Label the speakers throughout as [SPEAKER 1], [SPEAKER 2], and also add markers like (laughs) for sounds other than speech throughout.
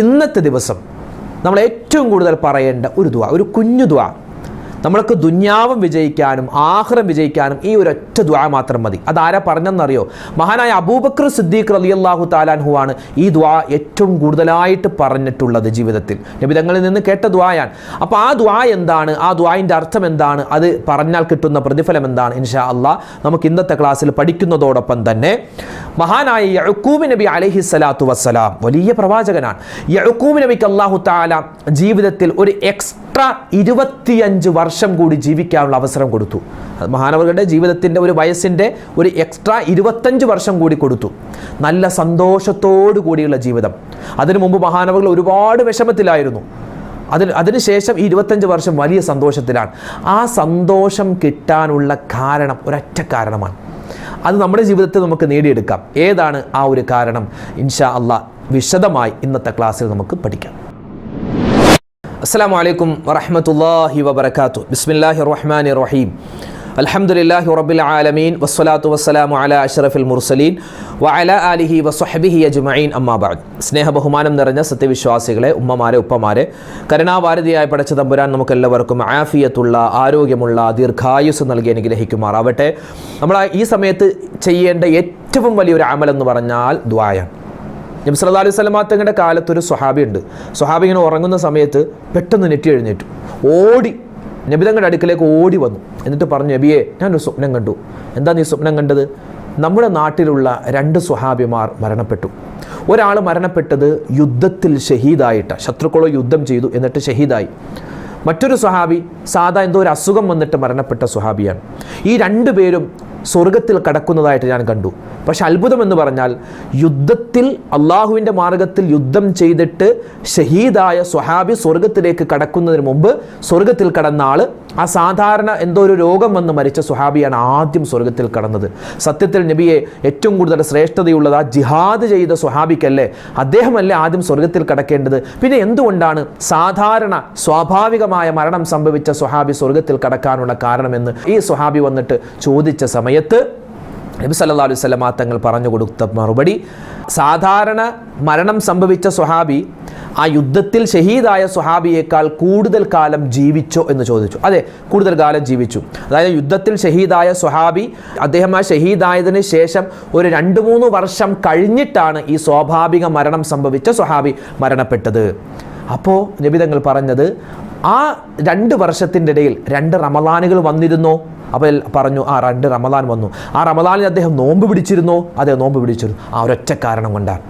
[SPEAKER 1] ഇന്നത്തെ ദിവസം നമ്മൾ ഏറ്റവും കൂടുതൽ പറയേണ്ട ഒരു ദ്വാ ഒരു കുഞ്ഞു ദ്വാ നമ്മൾക്ക് ദുന്യാവും വിജയിക്കാനും ആഹ്റം വിജയിക്കാനും ഈ ഒരൊറ്റ ദ്വാ മാത്രം മതി. അതാരാ പറഞ്ഞെന്നറിയോ? മഹാനായ അബൂബക്കർ സിദ്ദീഖ് റളിയല്ലാഹു താലാൻഹു ആണ് ഈ ദ്വാ ഏറ്റവും കൂടുതലായിട്ട് പറഞ്ഞിട്ടുള്ളത് ജീവിതത്തിൽ. നബിതങ്ങളിൽ നിന്ന് കേട്ട ദ്വായാണ് അപ്പോൾ ആ ദ്വാ എന്താണ്? ആ ദ്വായിന്റെ അർത്ഥം എന്താണ്? അത് പറഞ്ഞാൽ കിട്ടുന്ന പ്രതിഫലം എന്താണ്? ഇൻഷാ അള്ളാഹ് നമുക്ക് ഇന്നത്തെ ക്ലാസ്സിൽ പഠിക്കുന്നതോടൊപ്പം തന്നെ മഹാനായ യഅ്കൂബ് നബി അലഹി സ്വലാത്തു വസ്സലാം വലിയ പ്രവാചകനാണ്. യഅ്കൂബ് നബിക്ക് അള്ളാഹു താല ജീവിതത്തിൽ ഒരു എക്സ്ട്രാ ഇരുപത്തിയഞ്ച് വർഷം കൂടി ജീവിക്കാനുള്ള അവസരം കൊടുത്തു. മഹാനവരുടെ ജീവിതത്തിന്റെ ഒരു വയസ്സിന്റെ ഒരു എക്സ്ട്രാ ഇരുപത്തഞ്ച് വർഷം കൂടി കൊടുത്തു. നല്ല സന്തോഷത്തോടു കൂടിയുള്ള ജീവിതം. അതിനു മുമ്പ് മഹാനവകൾ ഒരുപാട് വിഷമത്തിലായിരുന്നു. അതിന് അതിനുശേഷം ഈ ഇരുപത്തഞ്ച് വർഷം വലിയ സന്തോഷത്തിലാണ്. ആ സന്തോഷം കിട്ടാനുള്ള കാരണം ഒരൊറ്റ കാരണമാണ്. അത് നമ്മുടെ ജീവിതത്തിൽ നമുക്ക് നേടിയെടുക്കാം. ഏതാണ് ആ ഒരു കാരണം? ഇൻഷാ അള്ളാ വിശദമായി ഇന്നത്തെ ക്ലാസ്സിൽ നമുക്ക് പഠിക്കാം. അസ്സാം വലൈക്കും വറഹമത്തല്ലാഹി വബർക്കാത്തു ബിസ്മില്ലാഹി റഹ്മാൻ റഹീം. അൽഹംദുലില്ലാഹി റബ്ബിൽ ആലമീൻ വസ്സലാത്തു വസ്സലാമു അല അഷ്റഫിൽ മുർസലീൻ വഅല അലിഹി വസ്വഹബിഹി അജ്മഈൻ. അമ്മാബാദ് സ്നേഹ ബഹുമാനം നിറഞ്ഞ സത്യവിശ്വാസികളെ ഉമ്മമാരെ ഉപ്പമാരെ കരുണാഭാരതിയായ പടച്ച തമ്പുരാൻ നമുക്കെല്ലാവർക്കും ആഫിയത്തുള്ള ആരോഗ്യമുള്ള ദീർഘായുസ് നൽകി അനുഗ്രഹിക്കുമാറാവട്ടെ. നമ്മൾ ഈ സമയത്ത് ചെയ്യേണ്ട ഏറ്റവും വലിയൊരു അമലെന്ന് പറഞ്ഞാൽ ദ്വായാണ് നബി സല്ലാ അലൈഹി വസല്ലമ തങ്ങളുടെ കാലത്തൊരു സ്വഹാബി ഉണ്ട് സ്വഹാബി ഇങ്ങനെ ഉറങ്ങുന്ന സമയത്ത് പെട്ടെന്ന് നെറ്റി എഴുന്നേറ്റു. ഓടി നബി തങ്ങളുടെ അടുക്കലേക്ക് ഓടി വന്നു. എന്നിട്ട് പറഞ്ഞു നബിയെ ഞാനൊരു സ്വപ്നം കണ്ടു. എന്താ നീ സ്വപ്നം കണ്ടത്? നമ്മുടെ നാട്ടിലുള്ള രണ്ട് സ്വഹാബിമാർ മരണപ്പെട്ടു. ഒരാൾ മരണപ്പെട്ടത് യുദ്ധത്തിൽ ഷഹീദായിട്ട്. ശത്രുക്കളോ യുദ്ധം ചെയ്തു എന്നിട്ട് ഷഹീദായി. മറ്റൊരു സ്വഹാബി സാധാ എന്തോ ഒരു അസുഖം വന്നിട്ട് മരണപ്പെട്ട സ്വഹാബിയാണ്. ഈ രണ്ടു പേരും സ്വർഗത്തിൽ കടക്കുന്നതായിട്ട് ഞാൻ കണ്ടു. പക്ഷെ അത്ഭുതം എന്ന് പറഞ്ഞാൽ യുദ്ധത്തിൽ അള്ളാഹുവിന്റെ മാർഗത്തിൽ യുദ്ധം ചെയ്തിട്ട് ഷഹീദായ സ്വഹാബി സ്വർഗത്തിലേക്ക് കടക്കുന്നതിന് മുമ്പ് സ്വർഗത്തിൽ കടന്ന ആൾ ആ സാധാരണ എന്തോ ഒരു രോഗം വന്ന് മരിച്ച സ്വഹാബിയാണ് ആദ്യം സ്വർഗത്തിൽ കടന്നത്. സത്യത്തിൽ നബിയെ ഏറ്റവും കൂടുതൽ ശ്രേഷ്ഠതയുള്ളത് ആ ജിഹാദ് ചെയ്ത സ്വഹാബിക്കല്ലേ? അദ്ദേഹമല്ലേ ആദ്യം സ്വർഗത്തിൽ കടക്കേണ്ടത്? പിന്നെ എന്തുകൊണ്ടാണ് സാധാരണ സ്വാഭാവികമായ മരണം സംഭവിച്ച സ്വഹാബി സ്വർഗത്തിൽ കടക്കാനുള്ള കാരണമെന്ന് ഈ സ്വഹാബി വന്നിട്ട് ചോദിച്ച സമയത്ത് നബി സല്ലല്ലാഹു അലൈഹി സ്വലമ തങ്ങൾ പറഞ്ഞു കൊടുത്ത മറുപടി സാധാരണ മരണം സംഭവിച്ച സുഹാബി ആ യുദ്ധത്തിൽ ഷഹീദായ സുഹാബിയേക്കാൾ കൂടുതൽ കാലം ജീവിച്ചോ എന്ന് ചോദിച്ചു. അതെ കൂടുതൽ കാലം ജീവിച്ചു. അതായത് യുദ്ധത്തിൽ ഷഹീദായ സുഹാബി അദ്ദേഹം ആ ഷഹീദായതിനു ശേഷം ഒരു രണ്ട് മൂന്ന് വർഷം കഴിഞ്ഞിട്ടാണ് ഈ സ്വാഭാവിക മരണം സംഭവിച്ച സുഹാബി മരണപ്പെട്ടത്. അപ്പോൾ നബിതങ്ങൾ പറഞ്ഞത് ആ രണ്ട് വർഷത്തിന്റെ ഇടയിൽ രണ്ട് റമലാനുകൾ വന്നിരുന്നോ? അപ്പോൾ പറഞ്ഞു ആ രണ്ട് റമദാൻ വന്നു. ആ റമദാനിൽ അദ്ദേഹം നോമ്പ് പിടിച്ചിരുന്നോ. അതെ നോമ്പ് പിടിച്ചിരുന്നു. ആ ഒരൊറ്റ കാരണം കൊണ്ടാണ്.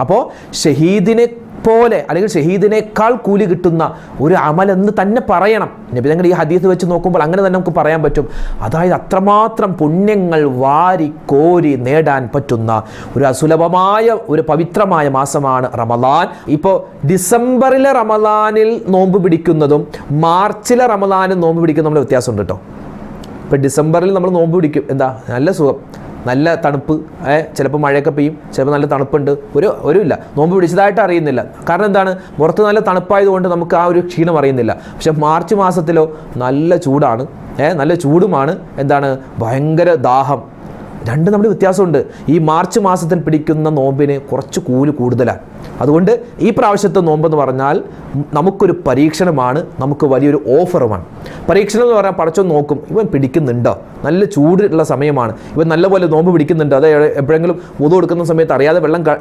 [SPEAKER 1] അപ്പോൾ ഷഹീദിനെ പോലെ അല്ലെങ്കിൽ ഷഹീദിനേക്കാൾ കൂലി കിട്ടുന്ന ഒരു അമലെന്ന് തന്നെ പറയണം. നബിതങ്ങൾ ഈ ഹദീസ് വെച്ച് നോക്കുമ്പോൾ അങ്ങനെ തന്നെ നമുക്ക് പറയാൻ പറ്റും. അതായത് അത്രമാത്രം പുണ്യങ്ങൾ വാരി കോരി നേടാൻ പറ്റുന്ന ഒരു അസുലഭമായ ഒരു പവിത്രമായ മാസമാണ് റമദാൻ. ഇപ്പോൾ ഡിസംബറിലെ റമദാനിൽ നോമ്പ് പിടിക്കുന്നതും മാർച്ചിലെ റമദാനിൽ നോമ്പ് പിടിക്കുന്നതും വ്യത്യാസമുണ്ട് കേട്ടോ. ഇപ്പോൾ ഡിസംബറിൽ നമ്മൾ നോമ്പ് പിടിക്കും. എന്താ? നല്ല സുഖം. നല്ല തണുപ്പ്. ചിലപ്പോൾ മഴയൊക്കെ പെയ്യും. ചിലപ്പോൾ നല്ല തണുപ്പുണ്ട്. ഒരു ഒരു ഇല്ല നോമ്പ് പിടിച്ചതായിട്ട് അറിയുന്നില്ല. കാരണം എന്താണ്? പുറത്ത് നല്ല തണുപ്പായതുകൊണ്ട് നമുക്ക് ആ ഒരു ക്ഷീണം അറിയുന്നില്ല. പക്ഷെ മാർച്ച് മാസത്തിലോ നല്ല ചൂടാണ്. നല്ല ചൂടുമാണ്. എന്താണ്? ഭയങ്കര ദാഹം. രണ്ട് നമ്മുടെ വ്യത്യാസമുണ്ട്. ഈ മാർച്ച് മാസത്തിൽ പിടിക്കുന്ന നോമ്പിന് കുറച്ച് കൂൽ കൂടുതലാണ്. അതുകൊണ്ട് ഈ പ്രാവശ്യത്തെ നോമ്പെന്ന് പറഞ്ഞാൽ നമുക്കൊരു പരീക്ഷണമാണ് നമുക്ക് വലിയൊരു ഓഫറുമാണ്. പരീക്ഷണം എന്ന് പറഞ്ഞാൽ പടച്ചോ നോക്കും ഇവൻ പിടിക്കുന്നുണ്ടോ? നല്ല ചൂടുള്ള സമയമാണ്. ഇവൻ നല്ലപോലെ നോമ്പ് പിടിക്കുന്നുണ്ട്. അത് എപ്പോഴെങ്കിലും ഊതു കൊടുക്കുന്ന സമയത്ത് അറിയാതെ വെള്ളം ക-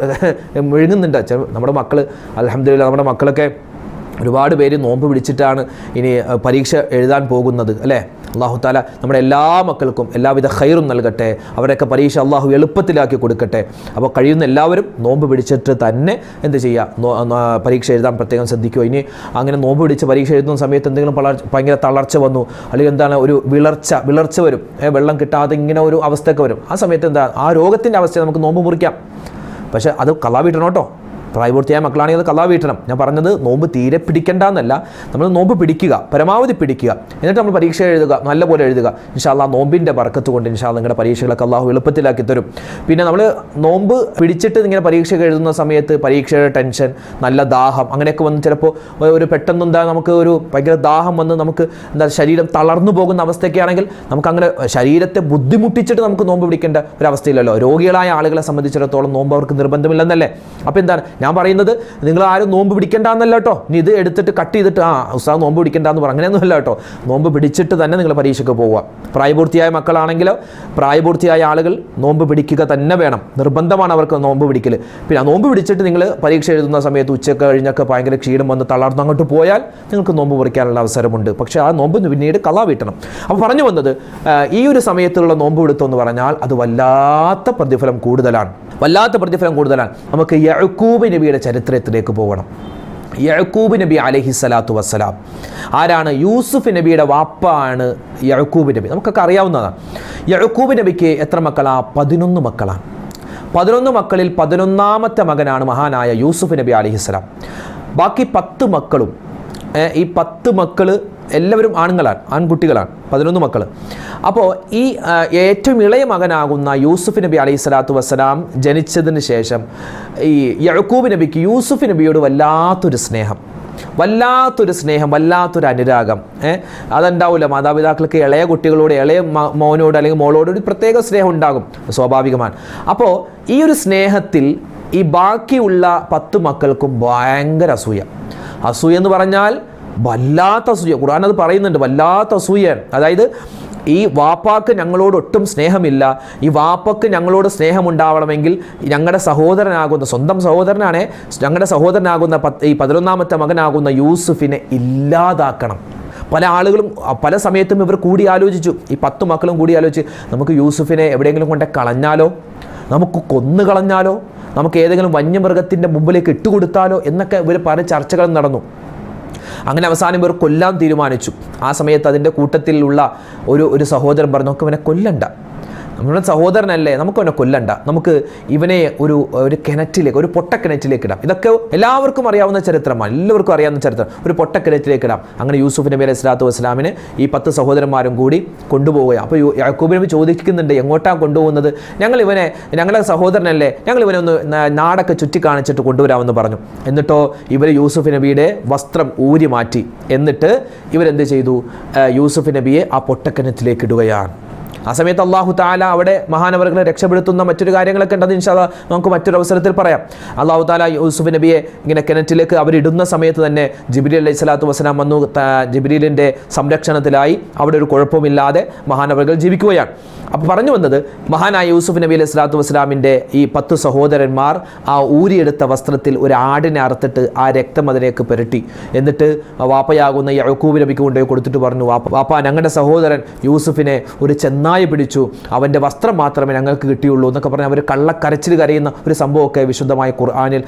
[SPEAKER 1] (laughs) നമ്മുടെ മക്കൾ അലഹമില്ല നമ്മുടെ മക്കളൊക്കെ ഒരുപാട് പേര് നോമ്പ് പിടിച്ചിട്ടാണ് ഇനി പരീക്ഷ എഴുതാൻ പോകുന്നത് അല്ലേ? അള്ളാഹു താല നമ്മുടെ എല്ലാ മക്കൾക്കും എല്ലാവിധ ഹൈറും നൽകട്ടെ. അവരൊക്കെ പരീക്ഷ അള്ളാഹു എളുപ്പത്തിലാക്കി കൊടുക്കട്ടെ. അപ്പോൾ കഴിയുന്ന എല്ലാവരും നോമ്പ് പിടിച്ചിട്ട് തന്നെ എന്ത് ചെയ്യുക? പരീക്ഷ എഴുതാൻ പ്രത്യേകം ശ്രദ്ധിക്കുക. ഇനി അങ്ങനെ നോമ്പ് പിടിച്ച് പരീക്ഷ എഴുതുന്ന സമയത്ത് എന്തെങ്കിലും ഭയങ്കര തളർച്ച വന്നു അല്ലെങ്കിൽ എന്താണ് ഒരു വിളർച്ച വിളർച്ച വരും. വെള്ളം കിട്ടാതെ ഇങ്ങനെ ഒരു അവസ്ഥയൊക്കെ വരും. ആ സമയത്ത് എന്താ? ആ രോഗത്തിന്റെ അവസ്ഥ നമുക്ക് നോമ്പ് മുറിക്കാം. പക്ഷേ അത് കലാവിട്ടണം കേട്ടോ. പ്രായപൂർത്തിയായ മക്കളാണെങ്കിൽ അത് കള്ളാ വീട്ടണം. ഞാൻ പറഞ്ഞത് നോമ്പ് തീരെ പിടിക്കേണ്ട എന്നല്ല നമ്മൾ നോമ്പ് പിടിക്കുക പരമാവധി പിടിക്കുക. എന്നിട്ട് നമ്മൾ പരീക്ഷ എഴുതുക നല്ലപോലെ എഴുതുക. ഇൻഷാല്ല നോമ്പിന്റെ വറക്കത്ത് കൊണ്ട് ഇൻഷാല്ല നിങ്ങളുടെ പരീക്ഷകളൊക്കെ അള്ളാഹു എളുപ്പത്തിലാക്കി തരും. പിന്നെ നമ്മൾ നോമ്പ് പിടിച്ചിട്ട് ഇങ്ങനെ പരീക്ഷ എഴുതുന്ന സമയത്ത് പരീക്ഷയുടെ ടെൻഷൻ നല്ല ദാഹം അങ്ങനെയൊക്കെ വന്ന് ചിലപ്പോൾ ഒരു പെട്ടെന്ന് എന്താ നമുക്ക് ഒരു ഭയങ്കര ദാഹം വന്ന് നമുക്ക് എന്താ ശരീരം തളർന്നു പോകുന്ന അവസ്ഥയൊക്കെ ആണെങ്കിൽ നമുക്ക് അങ്ങനെ ശരീരത്തെ ബുദ്ധിമുട്ടിച്ചിട്ട് നമുക്ക് നോമ്പ് പിടിക്കേണ്ട ഒരു അവസ്ഥയില്ലല്ലോ. രോഗികളായ ആളുകളെ സംബന്ധിച്ചിടത്തോളം നോമ്പ് അവർക്ക് നിർബന്ധമില്ലെന്നല്ലേ? അപ്പോൾ എന്താണ്? ഞാൻ പറയുന്നത് നിങ്ങൾ ആരും നോമ്പ് പിടിക്കേണ്ട എന്നല്ല കേട്ടോ. ഇനി ഇത് എടുത്തിട്ട് കട്ട് ചെയ്തിട്ട് ആ ഉസ്താദ് നോമ്പ് പിടിക്കേണ്ട എന്ന് പറഞ്ഞു അങ്ങനെയൊന്നുമല്ല കേട്ടോ. നോമ്പ് പിടിച്ചിട്ട് തന്നെ നിങ്ങൾ പരീക്ഷയ്ക്ക് പോവുക. പ്രായപൂർത്തിയായ മക്കളാണെങ്കിലോ പ്രായപൂർത്തിയായ ആളുകൾ നോമ്പ് പിടിക്കുക തന്നെ വേണം. നിർബന്ധമാണ് അവർക്ക് നോമ്പ് പിടിക്കൽ. പിന്നെ നോമ്പ് പിടിച്ചിട്ട് നിങ്ങൾ പരീക്ഷ എഴുതുന്ന സമയത്ത് ഉച്ചയ്ക്ക് കഴിഞ്ഞൊക്കെ ഭയങ്കര ക്ഷീണം വന്ന് തളർന്ന് അങ്ങോട്ട് പോയാൽ നിങ്ങൾക്ക് നോമ്പ് മുറിക്കാനുള്ള അവസരമുണ്ട്. പക്ഷേ ആ നോമ്പ് പിന്നീട് കളാ വീട്ടണം. അപ്പോൾ പറഞ്ഞു വന്നത് ഈ ഒരു സമയത്തുള്ള നോമ്പ് പിടുത്തം എന്ന് പറഞ്ഞാൽ അത് വല്ലാത്ത പ്രതിഫലം കൂടുതലാണ്. വല്ലാത്ത പ്രതിഫലം കൂടുതലാണ്. നമുക്ക് യഴക്കൂബ് നബിയുടെ ചരിത്രത്തിലേക്ക് പോകണം. യഴക്കൂബ് നബി അലഹി സ്വലാത്തു വസ്സലാം. ആരാണ്? യൂസുഫ് നബിയുടെ വാപ്പാണ് യഴക്കൂബ് നബി. നമുക്കൊക്കെ അറിയാവുന്നതാണ്. യഴക്കൂബ് നബിക്ക് എത്ര മക്കളാണ് പതിനൊന്ന് മക്കളാണ്. പതിനൊന്ന് മക്കളിൽ പതിനൊന്നാമത്തെ മകനാണ് മഹാനായ യൂസുഫ് നബി അലഹിസ്സലാം ബാക്കി പത്ത് മക്കളും ഈ പത്ത് മക്കൾ എല്ലാവരും ആണുങ്ങളാണ് ആൺകുട്ടികളാണ് പതിനൊന്ന് മക്കൾ അപ്പോൾ ഈ ഏറ്റവും ഇളയ മകനാകുന്ന യൂസുഫ് നബി അലൈഹി സ്വലാത്തു വസ്സലാം ജനിച്ചതിന് ശേഷം ഈ യഴക്കൂബ് നബിക്ക് യൂസുഫ് നബിയോട് വല്ലാത്തൊരു സ്നേഹം. വല്ലാത്തൊരു സ്നേഹം വല്ലാത്തൊരു അനുരാഗം. ഏഹ് അതുണ്ടാവില്ല മാതാപിതാക്കൾക്ക് ഇളയ കുട്ടികളോട് ഇളയ മോനോട് അല്ലെങ്കിൽ മോളോട് ഒരു പ്രത്യേക സ്നേഹം ഉണ്ടാകും സ്വാഭാവികമാണ്. അപ്പോൾ ഈ ഒരു സ്നേഹത്തിൽ ഈ ബാക്കിയുള്ള പത്ത് മക്കൾക്കും ഭയങ്കര അസൂയ. അസൂയ എന്ന് പറഞ്ഞാൽ വല്ലാത്ത അസൂയ. ഖുർആൻ അത് പറയുന്നുണ്ട് വല്ലാത്ത അസൂയാണ് അതായത് ഈ വാപ്പാക്ക് ഞങ്ങളോട് ഒട്ടും സ്നേഹമില്ല. ഈ വാപ്പക്ക് ഞങ്ങളോട് സ്നേഹമുണ്ടാവണമെങ്കിൽ ഞങ്ങളുടെ സഹോദരനാകുന്ന സ്വന്തം സഹോദരനാണ് ഞങ്ങളുടെ സഹോദരനാകുന്ന ഈ പതിനൊന്നാമത്തെ മകനാകുന്ന യൂസുഫിനെ ഇല്ലാതാക്കണം. പല ആളുകളും പല സമയത്തും ഇവർ കൂടി ആലോചിച്ചു ഈ പത്ത് മക്കളും കൂടി ആലോചിച്ച് നമുക്ക് യൂസുഫിനെ എവിടെയെങ്കിലും കൊണ്ട് കളഞ്ഞാലോ? നമുക്ക് കൊന്നു കളഞ്ഞാലോ? നമുക്ക് ഏതെങ്കിലും വന്യമൃഗത്തിന്റെ മുമ്പിലേക്ക് ഇട്ടുകൊടുത്താലോ എന്നൊക്കെ ഇവർ പല ചർച്ചകൾ നടന്നു. അങ്ങനെ അവസാനം ഇവർ കൊല്ലാൻ തീരുമാനിച്ചു. ആ സമയത്ത് അതിന്റെ കൂട്ടത്തിലുള്ള ഒരു ഒരു സഹോദരൻ പറഞ്ഞു നമുക്ക് ഇവനെ കൊല്ലണ്ട. നമ്മുടെ സഹോദരനല്ലേ നമുക്ക് അവനെ കൊല്ലണ്ട. നമുക്ക് ഇവനെ ഒരു ഒരു കിണറ്റിലേക്ക് ഒരു പൊട്ടക്കിണറ്റിലേക്ക് ഇടാം. ഇതൊക്കെ എല്ലാവർക്കും അറിയാവുന്ന ചരിത്രമാണ്. എല്ലാവർക്കും അറിയാവുന്ന ചരിത്രം. ഒരു പൊട്ടക്കിണറ്റിലേക്ക് ഇടാം. അങ്ങനെ യൂസുഫ് നബി അലൈഹി സ്വലാത്തു വസ്സലാമിന് ഈ പത്ത് സഹോദരന്മാരും കൂടി കൊണ്ടുപോവുക അപ്പോൾ യാക്കൂബ് നബി ചോദിക്കുന്നുണ്ട് എങ്ങോട്ടാണ് കൊണ്ടുപോകുന്നത്? ഞങ്ങൾ ഇവനെ ഞങ്ങളുടെ സഹോദരനല്ലേ ഞങ്ങൾ ഇവനെ ഒന്ന് നാടൊക്കെ ചുറ്റി കാണിച്ചിട്ട് കൊണ്ടുവരാമെന്ന് പറഞ്ഞു. എന്നിട്ടോ ഇവർ യൂസുഫ് നബിയുടെ വസ്ത്രം ഊരി മാറ്റി. എന്നിട്ട് ഇവരെന്ത് ചെയ്തു? യൂസുഫ് നബിയെ ആ പൊട്ടക്കിണറ്റിലേക്ക് ഇടുകയാണ്. ആ സമയത്ത് അള്ളാഹു താല അവിടെ മഹാനവറുകളെ രക്ഷപ്പെടുത്തുന്ന മറ്റൊരു കാര്യങ്ങളൊക്കെ ഉണ്ടെന്ന് ഇൻഷാല്ല നമുക്ക് മറ്റൊരു അവസരത്തിൽ പറയാം. അള്ളാഹു താല യൂസുഫ് നബിയെ ഇങ്ങനെ കിണറ്റിലേക്ക് അവരിടുന്ന സമയത്ത് തന്നെ ജിബിരി അലൈഹി സ്വലാത്തു വസ്സലാം വന്നു ജിബിരിലിന്റെ സംരക്ഷണത്തിലായി അവിടെ ഒരു കുഴപ്പമില്ലാതെ മഹാനവറുകൾ ജീവിക്കുകയാണ്. അപ്പോൾ പറഞ്ഞു വന്നത് മഹാനായ യൂസുഫ് നബി അലൈഹി സ്വലാത്തു വസ്സലാമിന്റെ ഈ പത്ത് സഹോദരന്മാർ ആ ഊരിയെടുത്ത വസ്ത്രത്തിൽ ഒരു ആടിനെ അറുത്തിട്ട് ആ രക്തം അതിലേക്ക് പുരട്ടി. എന്നിട്ട് വാപ്പയാകുന്ന യഴക്കൂബ് നബിക്ക് കൊണ്ടുപോയി കൊടുത്തിട്ട് പറഞ്ഞു വാപ്പ വാപ്പ ഞങ്ങളുടെ സഹോദരൻ യൂസുഫിനെ ഒരു ചെന്നായ പിടിച്ചു. അവന്റെ വസ്ത്രം മാത്രമേ ഞങ്ങൾക്ക് കിട്ടിയുള്ളൂ എന്നൊക്കെ പറഞ്ഞ് അവർ കള്ളക്കരച്ചിൽ കരയുന്ന ഒരു സംഭവമൊക്കെ വിശുദ്ധമായ ഖുർആാനിൽ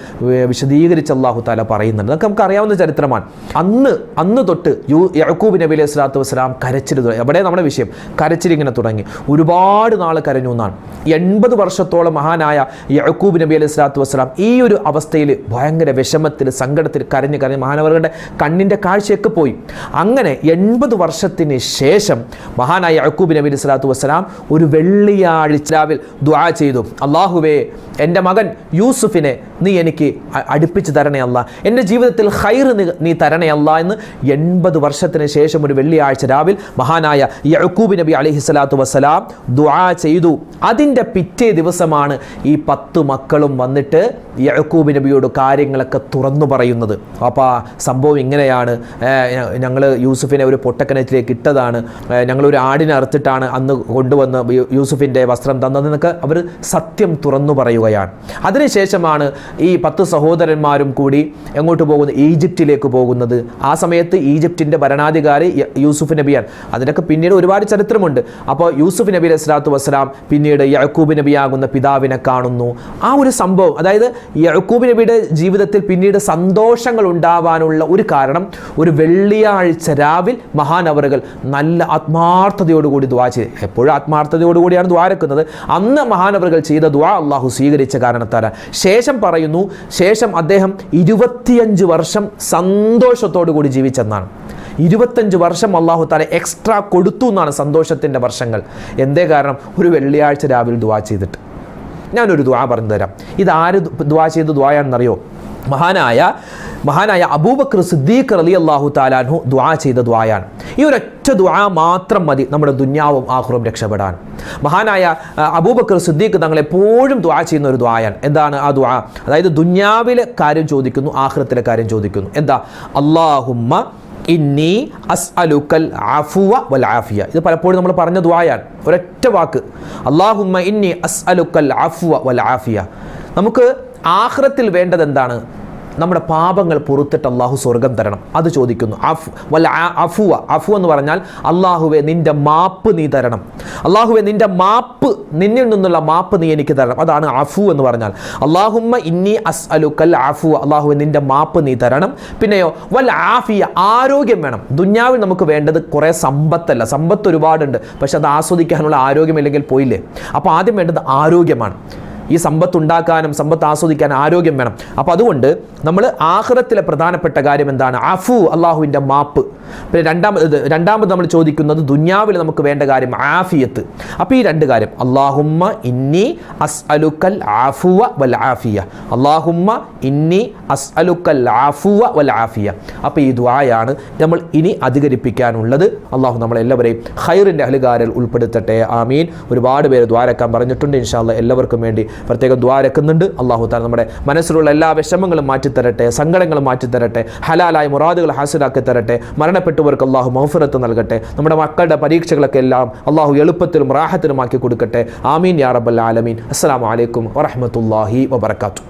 [SPEAKER 1] വിശദീകരിച്ച് അള്ളാഹു താല പറയുന്നുണ്ട്. അതൊക്കെ നമുക്ക് അറിയാവുന്ന ചരിത്രമാണ്. അന്ന് അന്ന് തൊട്ട് യു യഹക്കൂബ് നബി അലൈഹി സ്വലാത്തു വസ്സലാം കരച്ചിൽ അവിടെ നമ്മുടെ വിഷയം? കരച്ചിൽ ഇങ്ങനെ തുടങ്ങി. ഒരുപാട് നാൾ കരഞ്ഞു എന്നാണ്. എൺപത് വർഷത്തോളം മഹാനായ യഹക്കൂബ് നബി അലൈഹി സ്വലാത്തു വസ്സലാം ഈ ഒരു അവസ്ഥയിൽ ഭയങ്കര വിഷമത്തിൽ സങ്കടത്തിൽ കരഞ്ഞ് കരഞ്ഞ് മഹാനവരുടെ കണ്ണിന്റെ കാഴ്ചയൊക്കെ പോയി. അങ്ങനെ എൺപത് വർഷത്തിന് ശേഷം മഹാനായ യഹക്കൂബ് നബി അലൈഹി സ്വലാത്തു വസ്സലാം ഒരു വെള്ളിയാഴ്ച രാവിൽ ദുആ ചെയ്തു. അള്ളാഹുവേ എന്റെ മകൻ യൂസുഫിനെ നീ എനിക്ക് അടുപ്പിച്ച് തരണേ അല്ല. എന്റെ ജീവിതത്തിൽ ഹൈർ നീ തരണേ അല്ല എന്ന് എൺപത് വർഷത്തിന് ശേഷം ഒരു വെള്ളിയാഴ്ച രാവിൽ മഹാനായ യഴക്കൂബ് നബി അലൈഹി സ്വലാത്തു വസ്സലാം ദുആ ചെയ്തു. അതിന്റെ പിറ്റേ ദിവസമാണ് ഈ പത്ത് മക്കളും വന്നിട്ട് യഴക്കൂബ് നബിയോട് കാര്യങ്ങളൊക്കെ തുറന്നു പറയുന്നത്. അപ്പോൾ സംഭവം ഇങ്ങനെയാണ്. ഞങ്ങൾ യൂസുഫിനെ ഒരു പൊട്ടക്കിണറ്റിലേക്ക് ഇട്ടതാണ്. ഞങ്ങളൊരു ആടിനെ അറുത്തിട്ടാണ് അന്ന് കൊണ്ടുവന്ന് യൂസുഫിന്റെ വസ്ത്രം തന്നതെന്നൊക്കെ അവർ സത്യം തുറന്നു പറയുകയാണ്. അതിനുശേഷമാണ് ഈ പത്ത് സഹോദരന്മാരും കൂടി എങ്ങോട്ട് പോകുന്നത്? ഈജിപ്റ്റിലേക്ക് പോകുന്നത്. ആ സമയത്ത് ഈജിപ്തിന്റെ ഭരണാധികാരി യൂസുഫ് നബിയാണ്. അതിനൊക്കെ പിന്നീട് ഒരുപാട് ചരിത്രമുണ്ട്. അപ്പോൾ യൂസുഫ് നബി അലൈഹി സ്വലാത്തു വസ്സലാം പിന്നീട് യഴക്കൂബ് നബിയാകുന്ന പിതാവിനെ കാണുന്നു. ആ ഒരു സംഭവം അതായത് യഴക്കൂബ് നബിയുടെ ജീവിതത്തിൽ പിന്നീട് സന്തോഷങ്ങൾ ഉണ്ടാവാനുള്ള ഒരു കാരണം ഒരു വെള്ളിയാഴ്ച രാവിൽ മഹാനവറുകൾ നല്ല ആത്മാർത്ഥതയോടുകൂടി ദ്വാ എപ്പോഴും ആത്മാർത്ഥതയോടുകൂടിയാണ് ദ്വാരക്കുന്നത് അന്ന് മഹാനവറുകൾ ചെയ്ത ദ്വാ അള്ളാഹു സ്വീകരിച്ച കാരണത്താല ശേഷം പറയുന്നു ശേഷം അദ്ദേഹം ഇരുപത്തിയഞ്ച് വർഷം സന്തോഷത്തോടു കൂടി ജീവിച്ചെന്നാണ്. ഇരുപത്തഞ്ച് വർഷം അള്ളാഹു താല എക്സ്ട്രാ കൊടുത്തു എന്നാണ് സന്തോഷത്തിന്റെ വർഷങ്ങൾ. എന്തേ കാരണം? ഒരു വെള്ളിയാഴ്ച രാവിലെ ദ്വാ ചെയ്തിട്ട്. ഞാനൊരു ദ്വാ പറഞ്ഞു തരാം ഇത് ആര് ദ്വാ ചെയ്ത ദ്വായാണെന്നറിയോ മഹാനായ മഹാനായ അബൂബക്കർ സിദ്ദീഖ് അലി അള്ളാഹു താലാൻഹു ദ്വാ ചെയ്ത ദ്വായാണ് ഈ ഒരൊറ്റ ദ്വാ മാത്രം മതി നമ്മുടെ ദുന്യാവും ആഹുറും രക്ഷപ്പെടാൻ. മഹാനായ അബൂബക്കർ സിദ്ദീഖ് തങ്ങൾ എപ്പോഴും ദ്വാ ചെയ്യുന്ന ഒരു ദ്വായാണ് എന്താണ് ആ ദ്വാ അതായത് ദുന്യാവിലെ കാര്യം ചോദിക്കുന്നു ആഹ്റത്തിലെ കാര്യം ചോദിക്കുന്നു. എന്താ? അള്ളാഹുമ്മ ഇന്നി അസ്അലുക്കൽ അഫുവ വൽ ആഫിയ. ഇത് പലപ്പോഴും നമ്മൾ പറഞ്ഞ ദ്വായാണ് ഒരൊറ്റ വാക്ക്. അള്ളാഹുമ്മ ഇന്നി അസ്അലുക്കൽ അഫുവ വൽ ആഫിയ. നമുക്ക് ആഖിറത്തിൽ വേണ്ടത് എന്താണ് നമ്മുടെ പാപങ്ങൾ പുറത്തിട്ട് അള്ളാഹു സ്വർഗം തരണം. അത് ചോദിക്കുന്നു. അഫ് വല്ല അഫുവ. അഫു എന്ന് പറഞ്ഞാൽ അള്ളാഹുവെ നിന്റെ മാപ്പ് നീ തരണം. അള്ളാഹുവെ നിന്റെ മാപ്പ് നിന്നിൽ നിന്നുള്ള മാപ്പ് നീ എനിക്ക് തരണം. അതാണ് അഫു എന്ന് പറഞ്ഞാൽ. അള്ളാഹുമ്മ ഇന്നി അസ് അലുക്കൽ അഫു അള്ളാഹുവെ നിന്റെ മാപ്പ് നീ തരണം. പിന്നെയോ വല്ല ആഫിയ ആരോഗ്യം വേണം. ദുന്യാവിൽ നമുക്ക് വേണ്ടത് കുറേ സമ്പത്തല്ല. സമ്പത്ത് ഒരുപാടുണ്ട്. പക്ഷെ അത് ആസ്വദിക്കാനുള്ള ആരോഗ്യമില്ലെങ്കിൽ പോയില്ലേ? അപ്പോൾ ആദ്യം വേണ്ടത് ആരോഗ്യമാണ്. ഈ സമ്പത്ത് ഉണ്ടാക്കാനും സമ്പത്ത് ആസ്വദിക്കാനും ആരോഗ്യം വേണം. അപ്പോൾ അതുകൊണ്ട് നമ്മൾ ആഹ്റത്തിലെ പ്രധാനപ്പെട്ട കാര്യം എന്താണ്? അഫു അള്ളാഹുവിന്റെ മാപ്പ്. പിന്നെ രണ്ടാമത് രണ്ടാമത് നമ്മൾ ചോദിക്കുന്നത് ദുന്യാവിൽ നമുക്ക് വേണ്ട കാര്യം ആഫിയത്ത്. അപ്പോൾ ഈ രണ്ട് കാര്യം. അള്ളാഹുമ്മ ഇന്നി അസ് അലുക്കൽ ആഫുവ വൽ ആഫിയ. അള്ളാഹുമ്മ ഇന്നി അസ് അലുക്കൽ ആഫുവ വൽ ആഫിയ. അപ്പോൾ ഈ ദ്വായാണ് നമ്മൾ ഇനി അധികരിപ്പിക്കാനുള്ളത്. അള്ളാഹു നമ്മളെല്ലാവരെയും ഹൈറിന്റെ അഹലുകാരിൽ ഉൾപ്പെടുത്തട്ടെ. ആമീൻ. ഒരുപാട് പേര് ദ്വാരക്കാൻ പറഞ്ഞിട്ടുണ്ട്. ഇൻഷാല്ല എല്ലാവർക്കും വേണ്ടി പ്രത്യേകം ദ്വാരക്കുന്നുണ്ട് അള്ളാഹു താല നമ്മുടെ മനസ്സിലുള്ള എല്ലാ വിഷമങ്ങളും മാറ്റിത്തരട്ടെ സങ്കടങ്ങളും മാറ്റിത്തരട്ടെ ഹലാലായ മുറാദുകൾ ഹാസിലാക്കി തരട്ടെ മരണപ്പെട്ടവർക്ക് അള്ളാഹു മൗഫിറത്ത് നൽകട്ടെ. നമ്മുടെ മക്കളുടെ പരീക്ഷകളൊക്കെ എല്ലാം അള്ളാഹു എളുപ്പത്തിലും റാഹത്തിലും ആക്കി കൊടുക്കട്ടെ. ആമീൻ യാ റബ്ബൽ ആലമീൻ. അസ്സാം വലൈക്കും വറഹ്മത്തുള്ളാഹി വബറകാതുഹു.